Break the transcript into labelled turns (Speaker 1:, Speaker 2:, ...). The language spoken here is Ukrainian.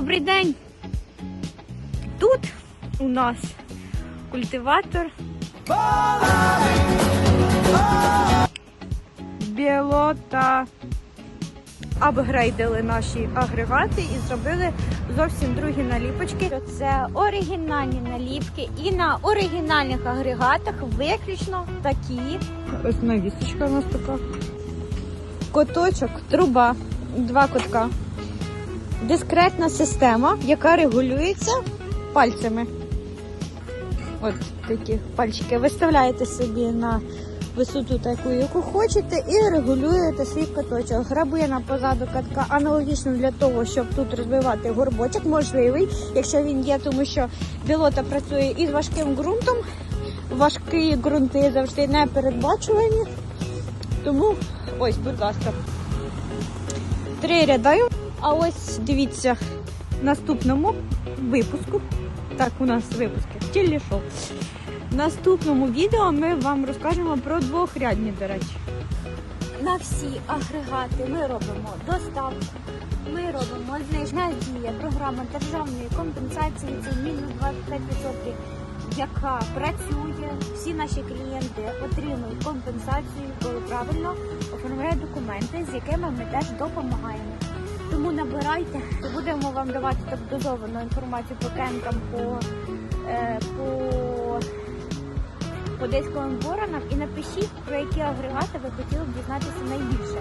Speaker 1: Добрий день. Тут у нас культиватор. Білота. Апгрейдили наші агрегати і зробили зовсім другі наліпочки. Це оригінальні наліпки, і на оригінальних агрегатах виключно такі. Ось навісочка у нас така. Коточок, труба, два котка. Дискретна система, яка регулюється пальцями. От такі пальчики. Виставляєте собі на висоту таку, яку хочете, і регулюєте свій каточок. Грабина позаду катка аналогічно для того, щоб тут розвивати горбочок, можливий, якщо він є, тому що білота працює із важким ґрунтом. Важкі ґрунти завжди не передбачувані. Тому ось, будь ласка. Три ряди. А ось дивіться, в наступному випуску. Так, у нас випуски. Тілі шоу. В наступному відео ми вам розкажемо про двохрядні, до речі. На всі агрегати ми робимо доставку. Ми робимо знижна дія, програма державної компенсації, це мінус 25%, яка працює. Всі наші клієнти отримують компенсацію, коли правильно оформляють документи, з якими ми теж допомагаємо. Набирайте, будемо вам давати так дозовану інформацію по кемкам, по, е, по, по дисковим воронам і напишіть, про які агрегати ви хотіли б дізнатися найбільше.